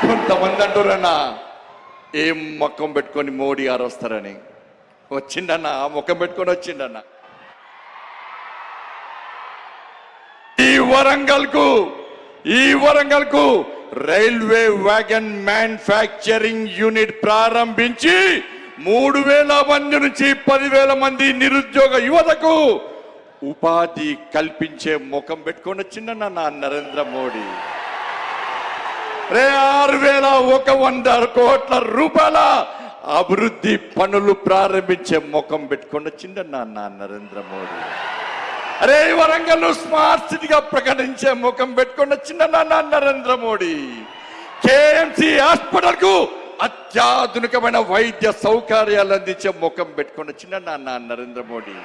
కొంతమంది అంటారన్నా ఏం మొక్కం పెట్టుకొని మోడీ గారు వస్తారని వచ్చిండన్న ఆ ముఖం పెట్టుకొని వచ్చిండన్న ఈ వరంగల్కు ఈ వరంగల్కు రైల్వే వ్యాగన్ మ్యానుఫ్యాక్చరింగ్ యూనిట్ ప్రారంభించి మూడు వేల మంది నుంచి పదివేల మంది నిరుద్యోగ యువతకు ఉపాధి కల్పించే ముఖం పెట్టుకొని వచ్చిండన్న నా నరేంద్ర మోడీ. రే ఆరు వేల ఒక వంద కోట్ల రూపాయల అభివృద్ధి పనులు ప్రారంభించే ముఖం పెట్టుకుని వచ్చిండన్న నా నరేంద్ర మోడీ. అరే వరంగల్ స్మార్ట్ సిటీగా ప్రకటించే ముఖం పెట్టుకుని వచ్చిందన్న నాన్న నరేంద్ర మోడీ. కేఎంసి హాస్పిటల్కు అత్యాధునికమైన వైద్య సౌకర్యాలు అందించే ముఖం పెట్టుకుని వచ్చిందన్న నాన్న నరేంద్ర మోడీ.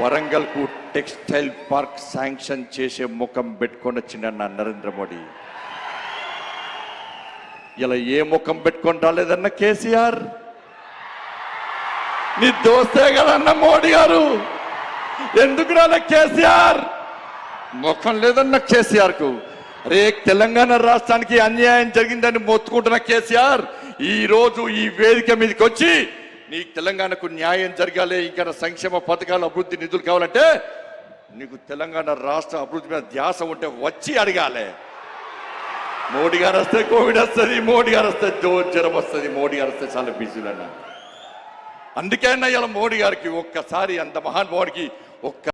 వరంగల్కు టెక్స్టైల్ పార్క్ శాంక్షన్ చేసే ముఖం పెట్టుకొని వచ్చిందన్న నరేంద్ర మోడీ. ఇలా ఏ ముఖం పెట్టుకొని రాలేదన్న కేసీఆర్? నీ దోస్తే కదన్న మోడీ గారు? ఎందుకు రాలే కేసీఆర్? ముఖం లేదన్న కేసీఆర్కు రే తెలంగాణ రాష్ట్రానికి అన్యాయం జరిగిందని మొత్తుకుంటున్న కేసీఆర్ ఈ రోజు ఈ వేదిక మీదకి వచ్చి నీకు తెలంగాణకు న్యాయం జరగాలి ఇంకా సంక్షేమ పథకాలు అభివృద్ధి నిధులు కావాలంటే నీకు తెలంగాణ రాష్ట్ర అభివృద్ధి మీద ధ్యాస ఉంటే వచ్చి అడగాలి. మోడీ గారు వస్తే కోవిడ్ వస్తుంది మోడీ గారు వస్తే జో జ్వరం వస్తుంది మోడీ గారు వస్తే చాలా బిజీలు అన్న అందుకే అన్న ఇలా మోడీ గారికి ఒక్కసారి అంత మహాన్ మహానుభావుడికి ఒక్క